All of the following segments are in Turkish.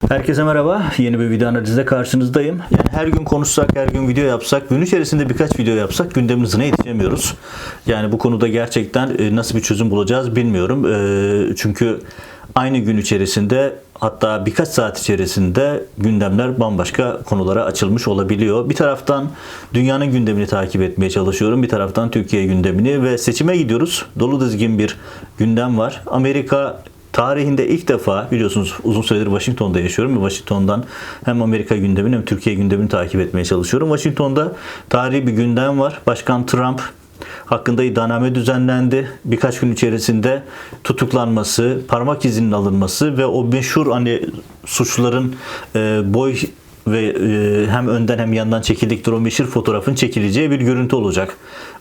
Herkese merhaba. Yeni bir video analizde karşınızdayım. Yani her gün konuşsak, her gün video yapsak, gün içerisinde birkaç video yapsak gündemin hızına yetişemiyoruz. Yani bu konuda gerçekten e, nasıl bir çözüm bulacağız bilmiyorum. E, Çünkü aynı gün içerisinde hatta birkaç saat içerisinde gündemler bambaşka konulara açılmış olabiliyor. Bir taraftan dünyanın gündemini takip etmeye çalışıyorum. Bir taraftan Türkiye gündemini ve seçime gidiyoruz. Dolu dizgin bir gündem var. Amerika Tarihinde ilk defa biliyorsunuz uzun süredir Washington'da yaşıyorum ve Washington'dan hem Amerika gündemini hem Türkiye gündemini takip etmeye çalışıyorum. Washington'da tarihi bir gündem var. Başkan Trump hakkında iddianame düzenlendi. Birkaç gün içerisinde tutuklanması, parmak izinin alınması ve o meşhur hani suçluların e, boy ve e, hem önden hem yandan çekildikleri o meşhur fotoğrafın çekileceği bir görüntü olacak.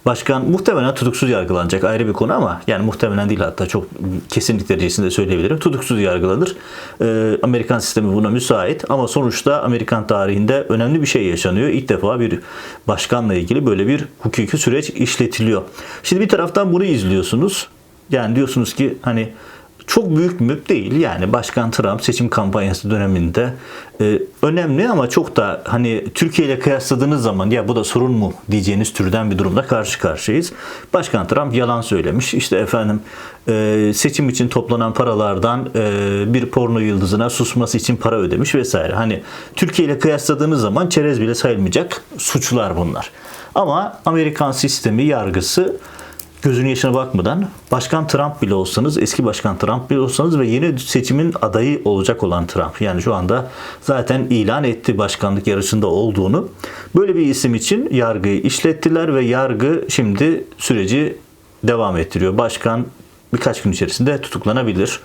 Başkan muhtemelen tutuksuz yargılanacak ayrı bir konu ama yani muhtemelen değil hatta çok kesinlik derecesinde söyleyebilirim. Tutuksuz yargılanır. E, Amerikan sistemi buna müsait ama sonuçta Amerikan tarihinde önemli bir şey yaşanıyor. İlk defa bir başkanla ilgili böyle bir hukuki süreç işletiliyor. Şimdi bir taraftan bunu izliyorsunuz. Yani diyorsunuz ki hani çok büyük mü değil yani Başkan Trump seçim kampanyası döneminde e, önemli ama çok da hani Türkiye ile kıyasladığınız zaman ya bu da sorun mu diyeceğiniz türden bir durumda karşı karşıyayız. Başkan Trump yalan söylemiş işte efendim e, seçim için toplanan paralardan e, bir porno yıldızına susması için para ödemiş vesaire. Hani Türkiye ile kıyasladığınız zaman çerez bile sayılmayacak suçlar bunlar. Ama Amerikan sistemi yargısı gözünün yaşına bakmadan Başkan Trump bile olsanız, eski Başkan Trump bile olsanız ve yeni seçimin adayı olacak olan Trump. Yani şu anda zaten ilan etti başkanlık yarışında olduğunu. Böyle bir isim için yargıyı işlettiler ve yargı şimdi süreci devam ettiriyor. Başkan birkaç gün içerisinde tutuklanabilir.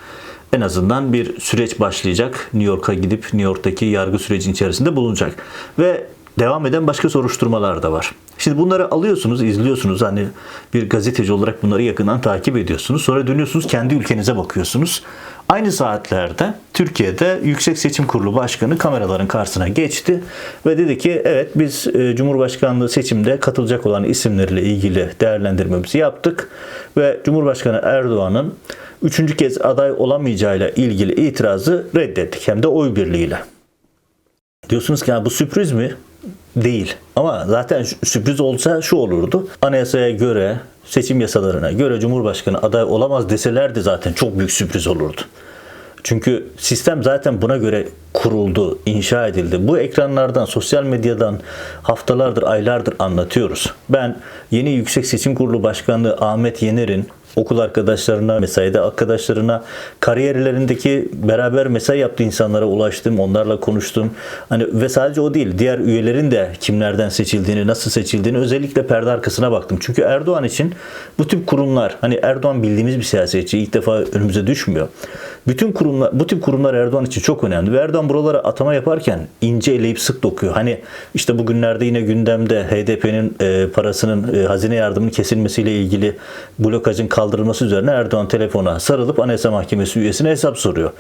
En azından bir süreç başlayacak. New York'a gidip New York'taki yargı sürecinin içerisinde bulunacak. Ve devam eden başka soruşturmalar da var. Şimdi bunları alıyorsunuz, izliyorsunuz. Hani bir gazeteci olarak bunları yakından takip ediyorsunuz. Sonra dönüyorsunuz kendi ülkenize bakıyorsunuz. Aynı saatlerde Türkiye'de Yüksek Seçim Kurulu Başkanı kameraların karşısına geçti ve dedi ki evet biz e, Cumhurbaşkanlığı seçimde katılacak olan isimlerle ilgili değerlendirmemizi yaptık ve Cumhurbaşkanı Erdoğan'ın üçüncü kez aday olamayacağıyla ilgili itirazı reddettik hem de oy birliğiyle. Diyorsunuz ki ya bu sürpriz mi? Değil. Ama zaten sürpriz olsa şu olurdu. Anayasaya göre, seçim yasalarına göre Cumhurbaşkanı aday olamaz deselerdi zaten çok büyük sürpriz olurdu. Çünkü sistem zaten buna göre kuruldu, inşa edildi. Bu ekranlardan, sosyal medyadan haftalardır, aylardır anlatıyoruz. Ben yeni Yüksek Seçim Kurulu Başkanı Ahmet Yener'in okul arkadaşlarına, mesaide arkadaşlarına, kariyerlerindeki beraber mesai yaptığı insanlara ulaştım, onlarla konuştum. Hani ve sadece o değil, diğer üyelerin de kimlerden seçildiğini, nasıl seçildiğini özellikle perde arkasına baktım. Çünkü Erdoğan için bu tip kurumlar, hani Erdoğan bildiğimiz bir siyasetçi, ilk defa önümüze düşmüyor. Bütün kurumlar, bu tip kurumlar Erdoğan için çok önemli. Ve Erdoğan buralara atama yaparken ince eleyip sık dokuyor. Hani işte bugünlerde yine gündemde HDP'nin e, parasının e, hazine yardımının kesilmesiyle ilgili blokajın kaldırılması üzerine Erdoğan telefona sarılıp Anayasa Mahkemesi üyesine hesap soruyor.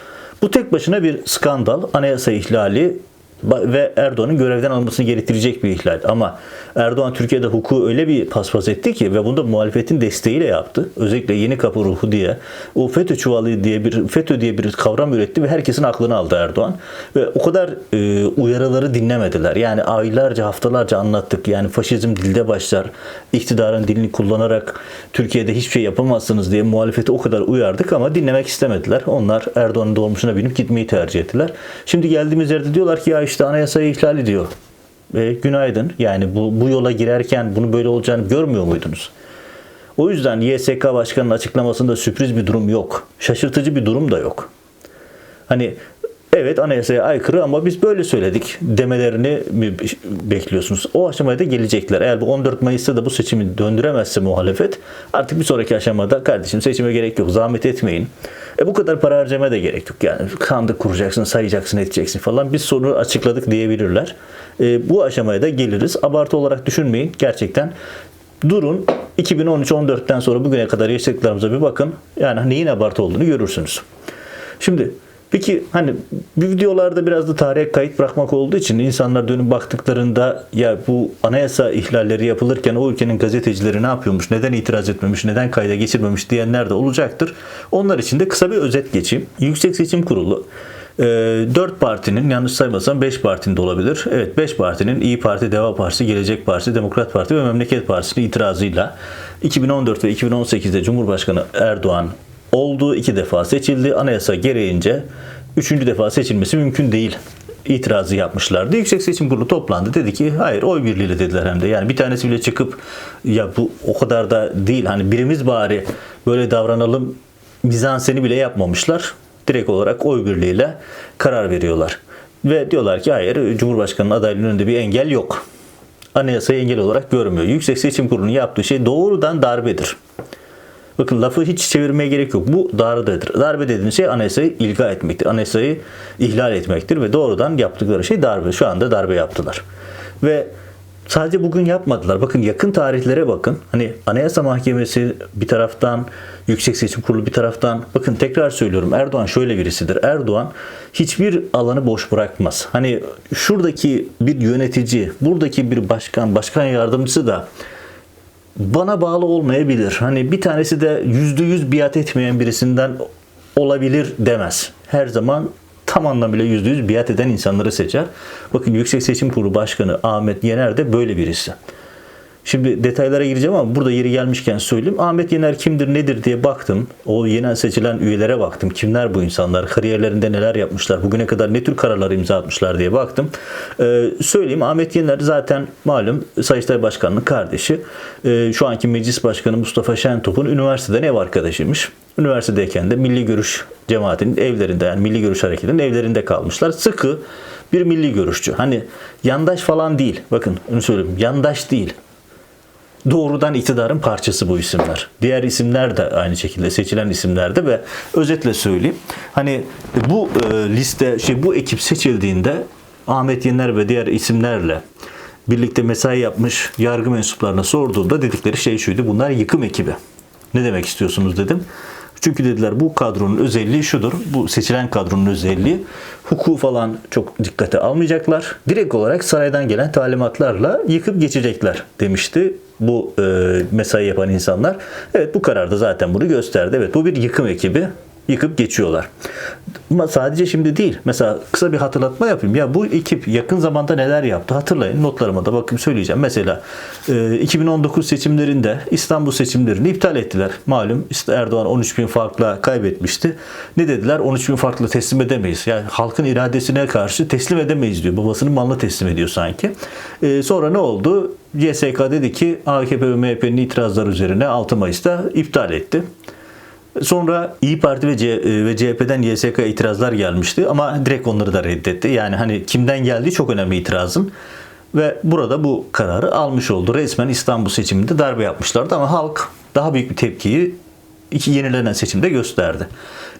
Bu tek başına bir skandal, anayasa ihlali ve Erdoğan'ın görevden alınmasını gerektirecek bir ihlal. Ama Erdoğan Türkiye'de hukuku öyle bir paspas etti ki ve bunu da muhalefetin desteğiyle yaptı. Özellikle yeni kapı ruhu diye o FETÖ çuvalı diye bir FETÖ diye bir kavram üretti ve herkesin aklını aldı Erdoğan. Ve o kadar e, uyarıları dinlemediler. Yani aylarca haftalarca anlattık. Yani faşizm dilde başlar. İktidarın dilini kullanarak Türkiye'de hiçbir şey yapamazsınız diye muhalefeti o kadar uyardık ama dinlemek istemediler. Onlar Erdoğan'ın dolmuşuna binip gitmeyi tercih ettiler. Şimdi geldiğimiz yerde diyorlar ki ya işte anayasayı ihlal ediyor. E, günaydın. Yani bu, bu yola girerken bunu böyle olacağını görmüyor muydunuz? O yüzden YSK Başkanı'nın açıklamasında sürpriz bir durum yok. Şaşırtıcı bir durum da yok. Hani evet anayasaya aykırı ama biz böyle söyledik demelerini mi bekliyorsunuz. O aşamaya da gelecekler. Eğer bu 14 Mayıs'ta da bu seçimi döndüremezse muhalefet artık bir sonraki aşamada kardeşim seçime gerek yok zahmet etmeyin. E bu kadar para harcama da gerek yok. Yani kandık kuracaksın, sayacaksın, edeceksin falan. Biz sorunu açıkladık diyebilirler. E, bu aşamaya da geliriz. Abartı olarak düşünmeyin. Gerçekten durun 2013-14'ten sonra bugüne kadar yaşadıklarımıza bir bakın. Yani neyin abartı olduğunu görürsünüz. Şimdi Peki hani bir videolarda biraz da tarihe kayıt bırakmak olduğu için insanlar dönüp baktıklarında ya bu anayasa ihlalleri yapılırken o ülkenin gazetecileri ne yapıyormuş, neden itiraz etmemiş, neden kayda geçirmemiş diyenler de olacaktır. Onlar için de kısa bir özet geçeyim. Yüksek Seçim Kurulu E, 4 partinin yanlış saymasam 5 partinin de olabilir. Evet 5 partinin İyi Parti, Deva Partisi, Gelecek Partisi, Demokrat Parti ve Memleket Partisi'nin itirazıyla 2014 ve 2018'de Cumhurbaşkanı Erdoğan olduğu iki defa seçildi. Anayasa gereğince üçüncü defa seçilmesi mümkün değil itirazı yapmışlardı. Yüksek Seçim Kurulu toplandı. Dedi ki hayır oy birliğiyle dediler hem de. Yani bir tanesi bile çıkıp ya bu o kadar da değil. Hani birimiz bari böyle davranalım mizanseni bile yapmamışlar. Direkt olarak oy birliğiyle karar veriyorlar. Ve diyorlar ki hayır Cumhurbaşkanı'nın adaylığının önünde bir engel yok. Anayasayı engel olarak görmüyor. Yüksek Seçim Kurulu'nun yaptığı şey doğrudan darbedir. Bakın lafı hiç çevirmeye gerek yok. Bu darbedir. Darbe dediğiniz şey anayasayı ilga etmektir. Anayasayı ihlal etmektir ve doğrudan yaptıkları şey darbe. Şu anda darbe yaptılar. Ve sadece bugün yapmadılar. Bakın yakın tarihlere bakın. Hani Anayasa Mahkemesi bir taraftan, Yüksek Seçim Kurulu bir taraftan. Bakın tekrar söylüyorum Erdoğan şöyle birisidir. Erdoğan hiçbir alanı boş bırakmaz. Hani şuradaki bir yönetici, buradaki bir başkan, başkan yardımcısı da bana bağlı olmayabilir. Hani bir tanesi de yüzde yüz biat etmeyen birisinden olabilir demez. Her zaman tam anlamıyla yüzde yüz biat eden insanları seçer. Bakın Yüksek Seçim Kurulu Başkanı Ahmet Yener de böyle birisi. Şimdi detaylara gireceğim ama burada yeri gelmişken söyleyeyim. Ahmet Yener kimdir nedir diye baktım. O yeni seçilen üyelere baktım. Kimler bu insanlar? Kariyerlerinde neler yapmışlar? Bugüne kadar ne tür kararlar imza atmışlar diye baktım. Ee, söyleyeyim Ahmet Yener zaten malum Sayıştay Başkanı'nın kardeşi. Ee, şu anki meclis başkanı Mustafa Şentop'un üniversiteden ev arkadaşıymış. Üniversitedeyken de Milli Görüş cemaatinin evlerinde yani Milli Görüş Hareketi'nin evlerinde kalmışlar. Sıkı bir milli görüşçü. Hani yandaş falan değil. Bakın onu söyleyeyim. Yandaş değil doğrudan iktidarın parçası bu isimler. Diğer isimler de aynı şekilde seçilen isimler de ve özetle söyleyeyim. Hani bu e, liste şey bu ekip seçildiğinde Ahmet Yener ve diğer isimlerle birlikte mesai yapmış yargı mensuplarına sorduğumda dedikleri şey şuydu. Bunlar yıkım ekibi. Ne demek istiyorsunuz dedim. Çünkü dediler bu kadronun özelliği şudur. Bu seçilen kadronun özelliği hukuku falan çok dikkate almayacaklar. Direkt olarak saraydan gelen talimatlarla yıkıp geçecekler demişti bu e, mesai yapan insanlar. Evet bu kararda zaten bunu gösterdi. Evet bu bir yıkım ekibi yıkıp geçiyorlar. Ama sadece şimdi değil. Mesela kısa bir hatırlatma yapayım. Ya bu ekip yakın zamanda neler yaptı hatırlayın. Notlarıma da bakayım söyleyeceğim. Mesela e, 2019 seçimlerinde İstanbul seçimlerini iptal ettiler. Malum Erdoğan 13 bin farkla kaybetmişti. Ne dediler? 13 bin farkla teslim edemeyiz. Yani halkın iradesine karşı teslim edemeyiz diyor. Babasının malını teslim ediyor sanki. E, sonra ne oldu? YSK dedi ki AKP ve MHP'nin itirazları üzerine 6 Mayıs'ta iptal etti. Sonra İyi Parti ve, C e, ve CHP'den YSK itirazlar gelmişti ama direkt onları da reddetti. Yani hani kimden geldiği çok önemli itirazın. Ve burada bu kararı almış oldu. Resmen İstanbul seçiminde darbe yapmışlardı ama halk daha büyük bir tepkiyi iki yenilenen seçimde gösterdi.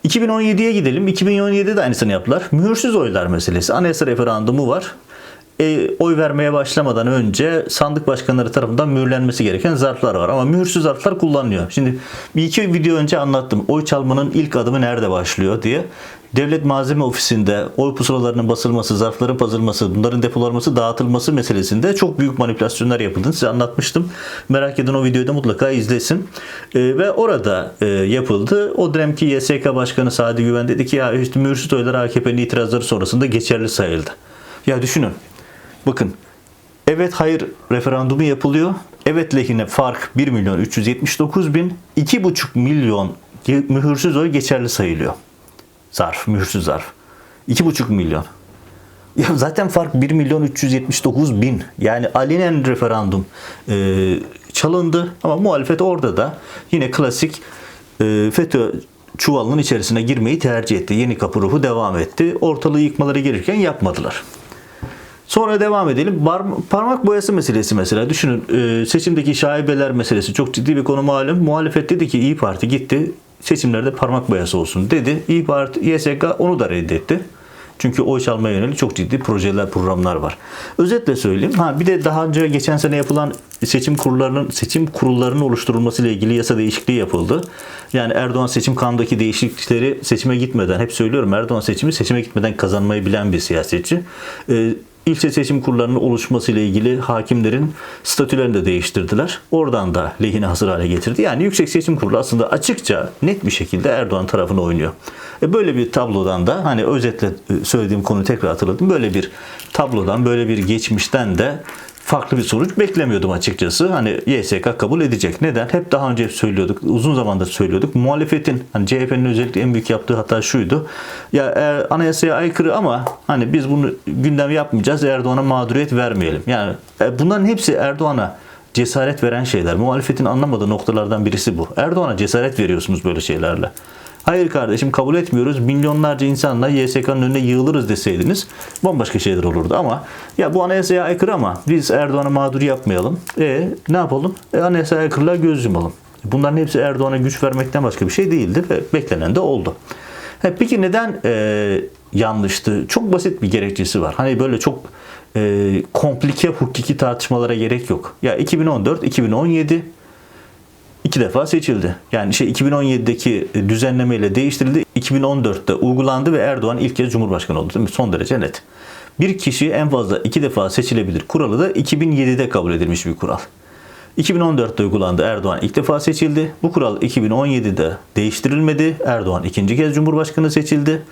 2017'ye gidelim. 2017'de de aynısını yaptılar. Mühürsüz oylar meselesi. Anayasa referandumu var e, oy vermeye başlamadan önce sandık başkanları tarafından mühürlenmesi gereken zarflar var. Ama mühürsüz zarflar kullanılıyor. Şimdi bir iki video önce anlattım. Oy çalmanın ilk adımı nerede başlıyor diye. Devlet Malzeme Ofisi'nde oy pusulalarının basılması, zarfların basılması, bunların depolanması, dağıtılması meselesinde çok büyük manipülasyonlar yapıldı. Size anlatmıştım. Merak eden o videoyu da mutlaka izlesin. E, ve orada e, yapıldı. O dönemki YSK Başkanı Sadi Güven dedi ki ya işte mühürsüz oylar AKP'nin itirazları sonrasında geçerli sayıldı. Ya düşünün Bakın evet hayır referandumu yapılıyor. Evet lehine fark 1 milyon 379 bin 2,5 milyon mühürsüz oy geçerli sayılıyor. Zarf, mühürsüz zarf. 2,5 milyon. Ya zaten fark 1 milyon 379 bin. Yani alenen referandum e, çalındı ama muhalefet orada da yine klasik e, FETÖ çuvalının içerisine girmeyi tercih etti. Yeni kapı ruhu devam etti. Ortalığı yıkmaları gelirken yapmadılar. Sonra devam edelim. Bar, parmak boyası meselesi mesela. Düşünün e, seçimdeki şaibeler meselesi çok ciddi bir konu malum. Muhalefet dedi ki İyi Parti gitti seçimlerde parmak boyası olsun dedi. İyi Parti YSK onu da reddetti. Çünkü oy çalmaya yönelik çok ciddi projeler, programlar var. Özetle söyleyeyim. Ha bir de daha önce geçen sene yapılan seçim kurullarının seçim kurullarının oluşturulması ile ilgili yasa değişikliği yapıldı. Yani Erdoğan seçim kanundaki değişiklikleri seçime gitmeden hep söylüyorum Erdoğan seçimi seçime gitmeden kazanmayı bilen bir siyasetçi. Ee, ilçe seçim kurullarının oluşmasıyla ilgili hakimlerin statülerini de değiştirdiler. Oradan da lehine hazır hale getirdi. Yani Yüksek Seçim Kurulu aslında açıkça net bir şekilde Erdoğan tarafını oynuyor. E böyle bir tablodan da hani özetle e, söylediğim konuyu tekrar hatırladım. Böyle bir tablodan, böyle bir geçmişten de farklı bir sonuç beklemiyordum açıkçası. Hani YSK kabul edecek. Neden? Hep daha önce söylüyorduk. Uzun zamandır söylüyorduk. Muhalefetin hani CHP'nin özellikle en büyük yaptığı hata şuydu. Ya eğer anayasaya aykırı ama hani biz bunu gündem yapmayacağız. Erdoğan'a mağduriyet vermeyelim. Yani e, bunların hepsi Erdoğan'a cesaret veren şeyler. Muhalefetin anlamadığı noktalardan birisi bu. Erdoğan'a cesaret veriyorsunuz böyle şeylerle. Hayır kardeşim kabul etmiyoruz. Milyonlarca insanla YSK'nın önüne yığılırız deseydiniz bambaşka şeyler olurdu ama ya bu anayasaya aykırı ama biz Erdoğan'a mağdur yapmayalım. E ne yapalım? E, anayasaya aykırılığa göz yumalım. Bunların hepsi Erdoğan'a güç vermekten başka bir şey değildi ve beklenen de oldu. He, peki neden e, yanlıştı? Çok basit bir gerekçesi var. Hani böyle çok e, komplike hukuki tartışmalara gerek yok. Ya 2014, 2017 iki defa seçildi. Yani şey 2017'deki düzenlemeyle değiştirildi. 2014'te uygulandı ve Erdoğan ilk kez Cumhurbaşkanı oldu. Değil mi? Son derece net. Bir kişi en fazla iki defa seçilebilir kuralı da 2007'de kabul edilmiş bir kural. 2014'te uygulandı. Erdoğan ilk defa seçildi. Bu kural 2017'de değiştirilmedi. Erdoğan ikinci kez Cumhurbaşkanı seçildi.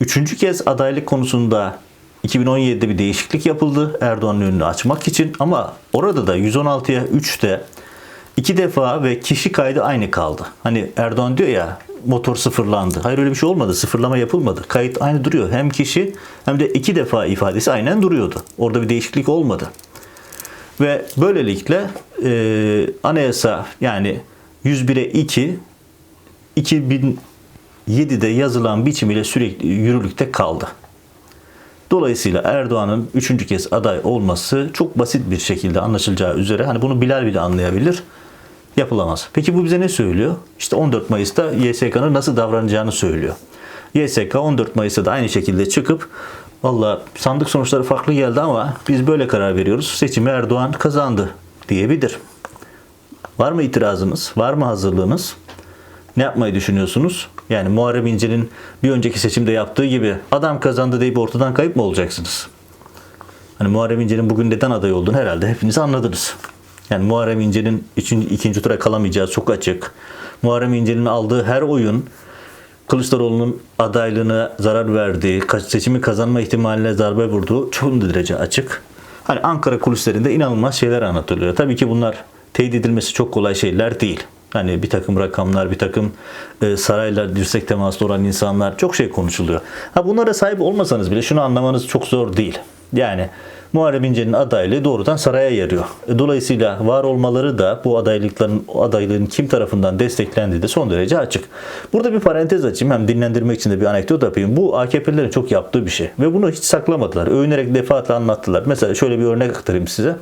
Üçüncü kez adaylık konusunda 2017'de bir değişiklik yapıldı. Erdoğan'ın önünü açmak için ama orada da 116'ya 3'te iki defa ve kişi kaydı aynı kaldı. Hani Erdoğan diyor ya motor sıfırlandı. Hayır öyle bir şey olmadı. Sıfırlama yapılmadı. Kayıt aynı duruyor. Hem kişi hem de iki defa ifadesi aynen duruyordu. Orada bir değişiklik olmadı. Ve böylelikle e, anayasa yani 101'e 2 2007'de yazılan biçimiyle sürekli yürürlükte kaldı. Dolayısıyla Erdoğan'ın üçüncü kez aday olması çok basit bir şekilde anlaşılacağı üzere hani bunu Bilal bile anlayabilir yapılamaz. Peki bu bize ne söylüyor? İşte 14 Mayıs'ta YSK'nın nasıl davranacağını söylüyor. YSK 14 Mayıs'ta da aynı şekilde çıkıp valla sandık sonuçları farklı geldi ama biz böyle karar veriyoruz. Seçimi Erdoğan kazandı diyebilir. Var mı itirazınız? Var mı hazırlığınız? Ne yapmayı düşünüyorsunuz? Yani Muharrem İnce'nin bir önceki seçimde yaptığı gibi adam kazandı deyip ortadan kayıp mı olacaksınız? Hani Muharrem İnce'nin bugün neden aday olduğunu herhalde hepiniz anladınız. Yani Muharrem İnce'nin ikinci, ikinci tura kalamayacağı çok açık. Muharrem İnce'nin aldığı her oyun Kılıçdaroğlu'nun adaylığına zarar verdiği, seçimi kazanma ihtimaline darbe vurduğu çok derece açık. Hani Ankara kulislerinde inanılmaz şeyler anlatılıyor. Tabii ki bunlar teyit edilmesi çok kolay şeyler değil. Hani bir takım rakamlar, bir takım e, sarayla dirsek temaslı olan insanlar çok şey konuşuluyor. Ha bunlara sahip olmasanız bile şunu anlamanız çok zor değil. Yani Muharrem İnce'nin adaylığı doğrudan saraya yarıyor. E, Dolayısıyla var olmaları da bu adaylıkların adaylığın kim tarafından desteklendiği de son derece açık. Burada bir parantez açayım hem dinlendirmek için de bir anekdot yapayım. Bu AKP'lilerin çok yaptığı bir şey ve bunu hiç saklamadılar. Övünerek defaatle anlattılar. Mesela şöyle bir örnek aktarayım size.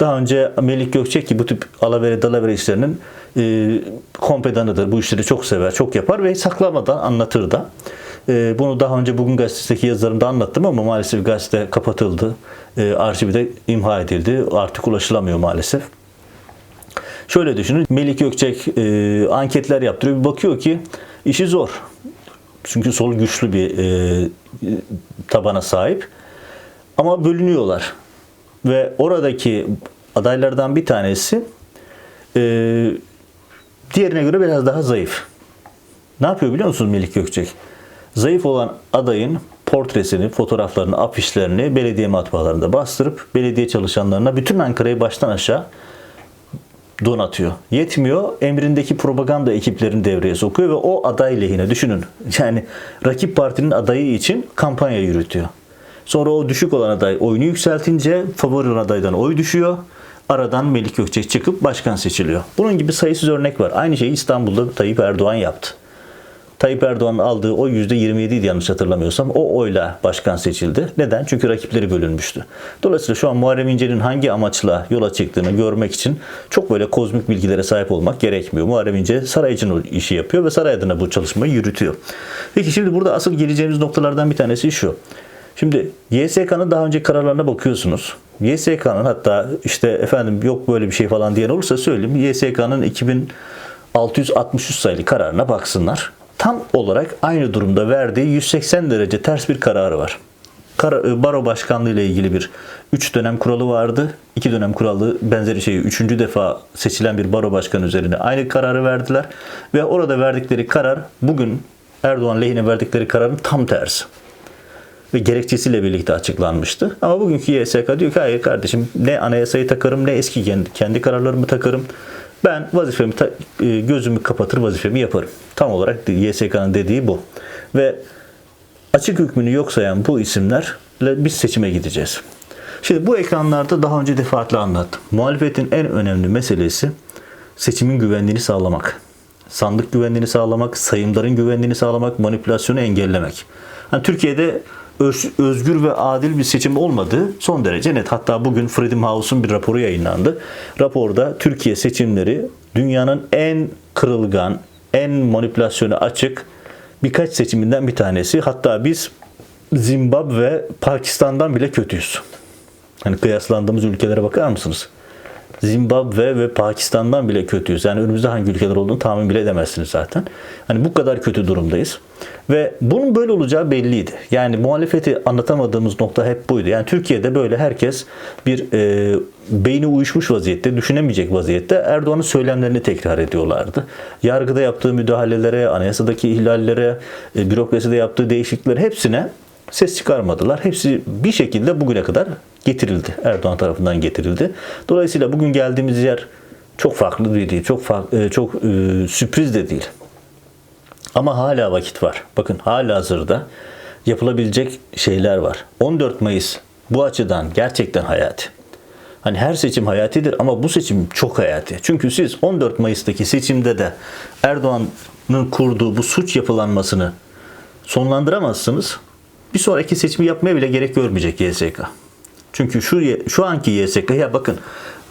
Daha önce Melik Gökçek ki bu tip alavere dalavere işlerinin e, kompedanıdır. Bu işleri çok sever, çok yapar ve saklamadan anlatır da. E, bunu daha önce Bugün Gazetesi'ndeki yazılarımda anlattım ama maalesef gazete kapatıldı. E, arşivi de imha edildi. Artık ulaşılamıyor maalesef. Şöyle düşünün. Melik Gökçek e, anketler yaptırıyor. Bir bakıyor ki işi zor. Çünkü sol güçlü bir e, tabana sahip. Ama bölünüyorlar. Ve oradaki adaylardan bir tanesi e, diğerine göre biraz daha zayıf. Ne yapıyor biliyor musunuz Melik Gökçek? Zayıf olan adayın portresini, fotoğraflarını, afişlerini belediye matbaalarında bastırıp belediye çalışanlarına bütün Ankara'yı baştan aşağı donatıyor. Yetmiyor. Emrindeki propaganda ekiplerini devreye sokuyor ve o aday lehine düşünün. Yani rakip partinin adayı için kampanya yürütüyor. Sonra o düşük olan aday oyunu yükseltince favori olan adaydan oy düşüyor. Aradan Melik Gökçek çıkıp başkan seçiliyor. Bunun gibi sayısız örnek var. Aynı şeyi İstanbul'da Tayyip Erdoğan yaptı. Tayyip Erdoğan'ın aldığı oy %27 idi yanlış hatırlamıyorsam. O oyla başkan seçildi. Neden? Çünkü rakipleri bölünmüştü. Dolayısıyla şu an Muharrem İnce'nin hangi amaçla yola çıktığını görmek için çok böyle kozmik bilgilere sahip olmak gerekmiyor. Muharrem İnce saray için o işi yapıyor ve saray adına bu çalışmayı yürütüyor. Peki şimdi burada asıl geleceğimiz noktalardan bir tanesi şu. Şimdi YSK'nın daha önce kararlarına bakıyorsunuz. YSK'nın hatta işte efendim yok böyle bir şey falan diyen olursa söyleyeyim. YSK'nın 2663 sayılı kararına baksınlar tam olarak aynı durumda verdiği 180 derece ters bir kararı var. E, baro başkanlığı ile ilgili bir 3 dönem kuralı vardı. 2 dönem kuralı benzeri şeyi 3. defa seçilen bir baro başkanı üzerine aynı kararı verdiler. Ve orada verdikleri karar bugün Erdoğan lehine verdikleri kararın tam tersi ve gerekçesiyle birlikte açıklanmıştı. Ama bugünkü YSK diyor ki hayır kardeşim ne anayasayı takarım ne eski kendi, kendi kararlarımı takarım. Ben vazifemi e, gözümü kapatır vazifemi yaparım. Tam olarak YSK'nın dediği bu. Ve açık hükmünü yok sayan bu isimlerle biz seçime gideceğiz. Şimdi bu ekranlarda daha önce defaatle anlattım. Muhalefetin en önemli meselesi seçimin güvenliğini sağlamak. Sandık güvenliğini sağlamak, sayımların güvenliğini sağlamak, manipülasyonu engellemek. Hani Türkiye'de öz- özgür ve adil bir seçim olmadığı son derece net. Hatta bugün Freedom House'un bir raporu yayınlandı. Raporda Türkiye seçimleri dünyanın en kırılgan, en manipülasyona açık birkaç seçiminden bir tanesi. Hatta biz Zimbabwe, Pakistan'dan bile kötüyüz. Hani kıyaslandığımız ülkelere bakar mısınız? Zimbabwe ve Pakistan'dan bile kötüyüz. Yani önümüzde hangi ülkeler olduğunu tahmin bile edemezsiniz zaten. Hani bu kadar kötü durumdayız. Ve bunun böyle olacağı belliydi. Yani muhalefeti anlatamadığımız nokta hep buydu. Yani Türkiye'de böyle herkes bir e, beyni uyuşmuş vaziyette, düşünemeyecek vaziyette Erdoğan'ın söylemlerini tekrar ediyorlardı. Yargıda yaptığı müdahalelere, anayasadaki ihlallere, e, bürokraside yaptığı değişikliklere hepsine ses çıkarmadılar. Hepsi bir şekilde bugüne kadar getirildi. Erdoğan tarafından getirildi. Dolayısıyla bugün geldiğimiz yer çok farklı bir değil. Çok farklı, çok e, sürpriz de değil. Ama hala vakit var. Bakın hala hazırda yapılabilecek şeyler var. 14 Mayıs bu açıdan gerçekten hayati. Hani her seçim hayatidir ama bu seçim çok hayati. Çünkü siz 14 Mayıs'taki seçimde de Erdoğan'ın kurduğu bu suç yapılanmasını sonlandıramazsınız. Bir sonraki seçimi yapmaya bile gerek görmeyecek YSK. Çünkü şu şu anki YSK ya bakın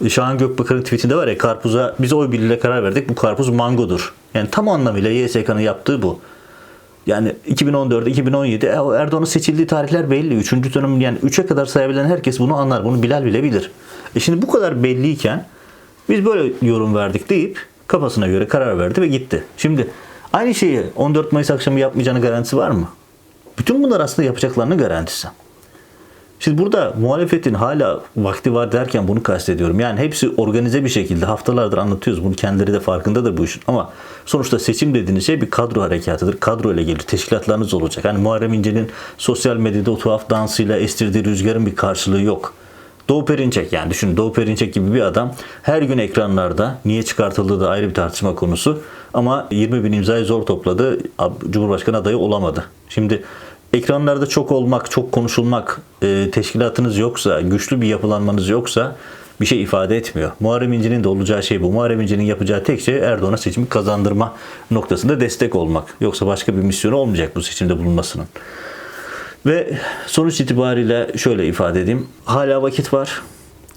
Şahan Gökbakar'ın tweetinde var ya karpuza biz oy birliğiyle karar verdik bu karpuz mangodur. Yani tam anlamıyla YSK'nın yaptığı bu. Yani 2014, 2017 Erdoğan'ın seçildiği tarihler belli. Üçüncü dönem yani 3'e kadar sayabilen herkes bunu anlar. Bunu Bilal bile bilir. E şimdi bu kadar belliyken biz böyle yorum verdik deyip kafasına göre karar verdi ve gitti. Şimdi aynı şeyi 14 Mayıs akşamı yapmayacağını garantisi var mı? Bütün bunlar aslında yapacaklarının garantisi. Şimdi burada muhalefetin hala vakti var derken bunu kastediyorum. Yani hepsi organize bir şekilde haftalardır anlatıyoruz. Bunu kendileri de farkındadır bu işin. Ama sonuçta seçim dediğiniz şey bir kadro harekatıdır. Kadro ile gelir. Teşkilatlarınız olacak. Hani Muharrem İnce'nin sosyal medyada o tuhaf dansıyla estirdiği rüzgarın bir karşılığı yok. Doğu Perinçek yani düşünün Doğu Perinçek gibi bir adam her gün ekranlarda niye çıkartıldığı da ayrı bir tartışma konusu ama 20 bin imzayı zor topladı Cumhurbaşkanı adayı olamadı. Şimdi ekranlarda çok olmak, çok konuşulmak, e, teşkilatınız yoksa, güçlü bir yapılanmanız yoksa bir şey ifade etmiyor. Muharrem İnce'nin de olacağı şey bu. Muharrem İnce'nin yapacağı tek şey Erdoğan'a seçimi kazandırma noktasında destek olmak. Yoksa başka bir misyonu olmayacak bu seçimde bulunmasının. Ve sonuç itibariyle şöyle ifade edeyim. Hala vakit var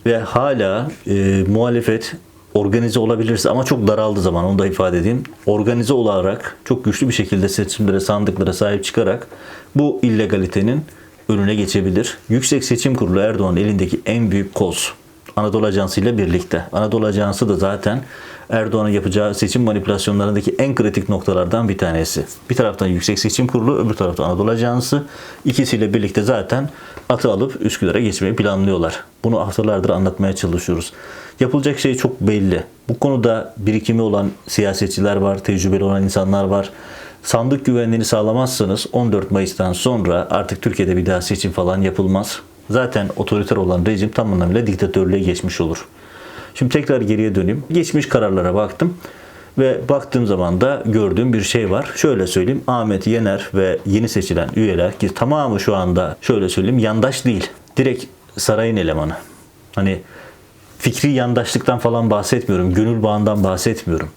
ve hala e, muhalefet organize olabilirse ama çok daraldığı zaman onu da ifade edeyim. Organize olarak çok güçlü bir şekilde seçimlere, sandıklara sahip çıkarak bu illegalitenin önüne geçebilir. Yüksek Seçim Kurulu Erdoğan'ın elindeki en büyük koz. Anadolu Ajansı ile birlikte. Anadolu Ajansı da zaten Erdoğan'ın yapacağı seçim manipülasyonlarındaki en kritik noktalardan bir tanesi. Bir taraftan Yüksek Seçim Kurulu, öbür taraftan Anadolu Ajansı. İkisiyle birlikte zaten atı alıp Üsküdar'a geçmeyi planlıyorlar. Bunu haftalardır anlatmaya çalışıyoruz. Yapılacak şey çok belli. Bu konuda birikimi olan siyasetçiler var, tecrübeli olan insanlar var. Sandık güvenliğini sağlamazsanız 14 Mayıs'tan sonra artık Türkiye'de bir daha seçim falan yapılmaz. Zaten otoriter olan rejim tam anlamıyla diktatörlüğe geçmiş olur. Şimdi tekrar geriye döneyim. Geçmiş kararlara baktım ve baktığım zaman da gördüğüm bir şey var. Şöyle söyleyeyim Ahmet Yener ve yeni seçilen üyeler ki tamamı şu anda şöyle söyleyeyim yandaş değil. Direkt sarayın elemanı. Hani fikri yandaşlıktan falan bahsetmiyorum. Gönül bağından bahsetmiyorum.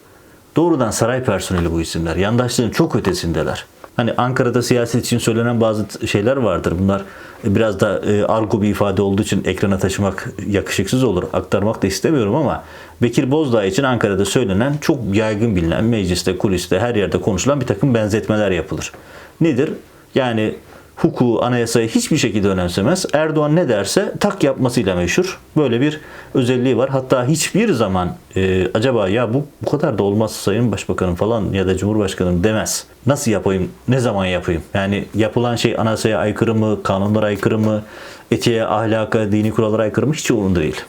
Doğrudan saray personeli bu isimler. Yandaşlığın çok ötesindeler. Hani Ankara'da siyaset için söylenen bazı şeyler vardır. Bunlar biraz da e, argo bir ifade olduğu için ekrana taşımak yakışıksız olur. Aktarmak da istemiyorum ama Bekir Bozdağ için Ankara'da söylenen çok yaygın bilinen mecliste, kuliste, her yerde konuşulan bir takım benzetmeler yapılır. Nedir? Yani hukuku, anayasayı hiçbir şekilde önemsemez. Erdoğan ne derse tak yapmasıyla meşhur. Böyle bir özelliği var. Hatta hiçbir zaman e, acaba ya bu bu kadar da olmaz Sayın Başbakanım falan ya da Cumhurbaşkanım demez. Nasıl yapayım? Ne zaman yapayım? Yani yapılan şey anayasaya aykırı mı? Kanunlara aykırı mı? Etiğe, ahlaka, dini kurallara aykırı mı? Hiç umurunda değil.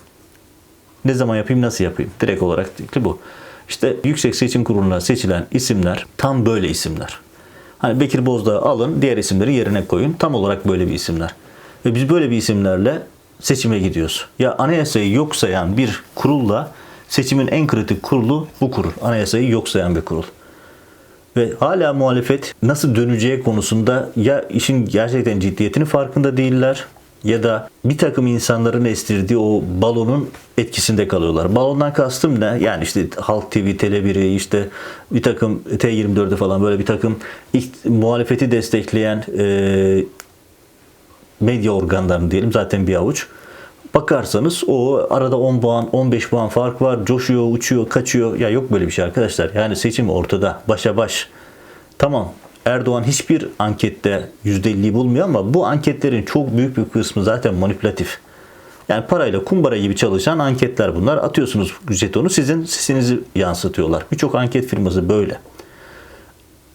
Ne zaman yapayım, nasıl yapayım? Direkt olarak bu. İşte Yüksek Seçim Kurulu'na seçilen isimler tam böyle isimler. Hani Bekir Bozdağ'ı alın, diğer isimleri yerine koyun. Tam olarak böyle bir isimler. Ve biz böyle bir isimlerle seçime gidiyoruz. Ya anayasayı yok sayan bir kurulla seçimin en kritik kurulu bu kurul. Anayasayı yok sayan bir kurul. Ve hala muhalefet nasıl döneceği konusunda ya işin gerçekten ciddiyetini farkında değiller ya da bir takım insanların estirdiği o balonun etkisinde kalıyorlar. Balondan kastım ne? Yani işte Halk TV, Tele1'i, işte bir takım T24'de falan böyle bir takım muhalefeti destekleyen e, medya organlarını diyelim zaten bir avuç. Bakarsanız o arada 10 puan, 15 puan fark var. Coşuyor, uçuyor, kaçıyor. Ya yok böyle bir şey arkadaşlar. Yani seçim ortada. Başa baş. Tamam. Erdoğan hiçbir ankette %50'yi bulmuyor ama bu anketlerin çok büyük bir kısmı zaten manipülatif. Yani parayla kumbara gibi çalışan anketler bunlar. Atıyorsunuz jetonu sizin sesinizi yansıtıyorlar. Birçok anket firması böyle.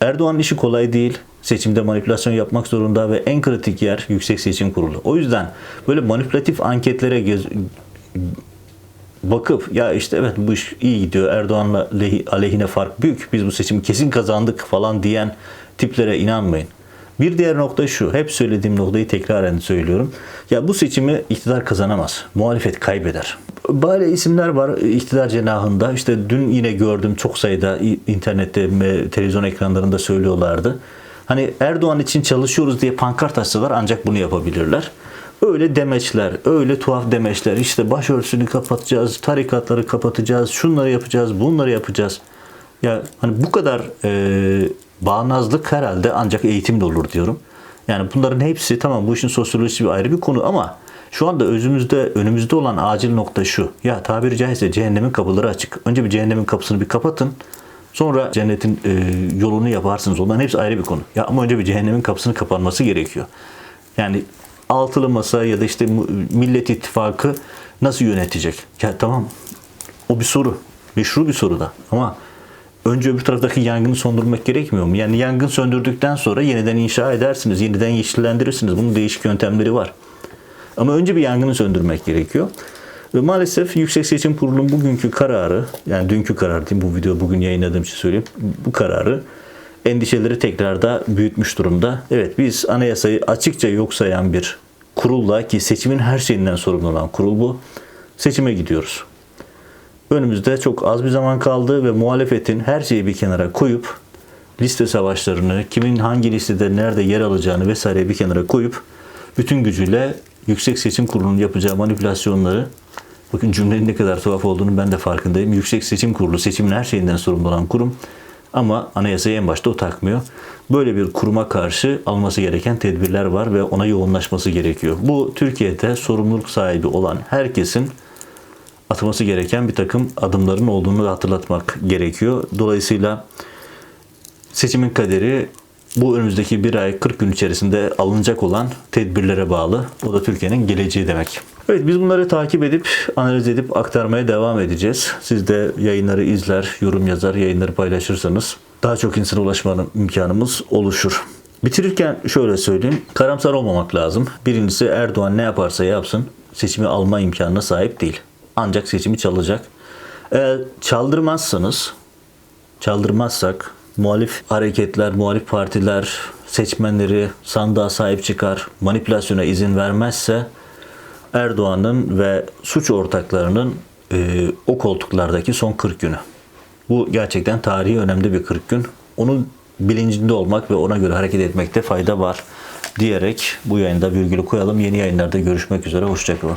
Erdoğan'ın işi kolay değil. Seçimde manipülasyon yapmak zorunda ve en kritik yer Yüksek Seçim Kurulu. O yüzden böyle manipülatif anketlere göz, bakıp ya işte evet bu iş iyi gidiyor Erdoğan'la aleyhine fark büyük biz bu seçimi kesin kazandık falan diyen tiplere inanmayın. Bir diğer nokta şu. Hep söylediğim noktayı tekraren söylüyorum. Ya bu seçimi iktidar kazanamaz. Muhalefet kaybeder. Böyle isimler var iktidar cenahında. İşte dün yine gördüm çok sayıda internette televizyon ekranlarında söylüyorlardı. Hani Erdoğan için çalışıyoruz diye pankart açsalar ancak bunu yapabilirler. Öyle demeçler, öyle tuhaf demeçler. İşte başörtüsünü kapatacağız, tarikatları kapatacağız, şunları yapacağız, bunları yapacağız. Ya hani bu kadar e, bağnazlık herhalde ancak eğitimle olur diyorum. Yani bunların hepsi tamam bu işin sosyolojisi bir ayrı bir konu ama şu anda özümüzde önümüzde olan acil nokta şu. Ya tabiri caizse cehennemin kapıları açık. Önce bir cehennemin kapısını bir kapatın. Sonra cennetin e, yolunu yaparsınız. Onların hepsi ayrı bir konu. Ya ama önce bir cehennemin kapısının kapanması gerekiyor. Yani altılı masa ya da işte Millet İttifakı nasıl yönetecek? Ya tamam o bir soru. Meşru bir soru da. Ama önce öbür taraftaki yangını söndürmek gerekmiyor mu? Yani yangın söndürdükten sonra yeniden inşa edersiniz, yeniden yeşillendirirsiniz. Bunun değişik yöntemleri var. Ama önce bir yangını söndürmek gerekiyor. Ve maalesef Yüksek Seçim Kurulu'nun bugünkü kararı, yani dünkü karar diyeyim bu video bugün yayınladığım için söyleyeyim. Bu kararı endişeleri tekrar da büyütmüş durumda. Evet biz anayasayı açıkça yok sayan bir kurulla ki seçimin her şeyinden sorumlu olan kurul bu. Seçime gidiyoruz. Önümüzde çok az bir zaman kaldı ve muhalefetin her şeyi bir kenara koyup liste savaşlarını, kimin hangi listede nerede yer alacağını vesaire bir kenara koyup bütün gücüyle Yüksek Seçim Kurulu'nun yapacağı manipülasyonları bakın cümlenin ne kadar tuhaf olduğunu ben de farkındayım. Yüksek Seçim Kurulu seçimin her şeyinden sorumlu olan kurum ama anayasayı en başta o takmıyor. Böyle bir kuruma karşı alması gereken tedbirler var ve ona yoğunlaşması gerekiyor. Bu Türkiye'de sorumluluk sahibi olan herkesin atması gereken bir takım adımların olduğunu hatırlatmak gerekiyor. Dolayısıyla seçimin kaderi bu önümüzdeki bir ay 40 gün içerisinde alınacak olan tedbirlere bağlı. O da Türkiye'nin geleceği demek. Evet biz bunları takip edip analiz edip aktarmaya devam edeceğiz. Siz de yayınları izler, yorum yazar, yayınları paylaşırsanız daha çok insana ulaşma imkanımız oluşur. Bitirirken şöyle söyleyeyim. Karamsar olmamak lazım. Birincisi Erdoğan ne yaparsa yapsın seçimi alma imkanına sahip değil. Ancak seçimi çalacak. Eğer çaldırmazsanız, çaldırmazsak muhalif hareketler, muhalif partiler seçmenleri sandığa sahip çıkar, manipülasyona izin vermezse Erdoğan'ın ve suç ortaklarının e, o koltuklardaki son 40 günü. Bu gerçekten tarihi önemli bir 40 gün. Onun bilincinde olmak ve ona göre hareket etmekte fayda var diyerek bu yayında virgülü koyalım. Yeni yayınlarda görüşmek üzere. Hoşçakalın.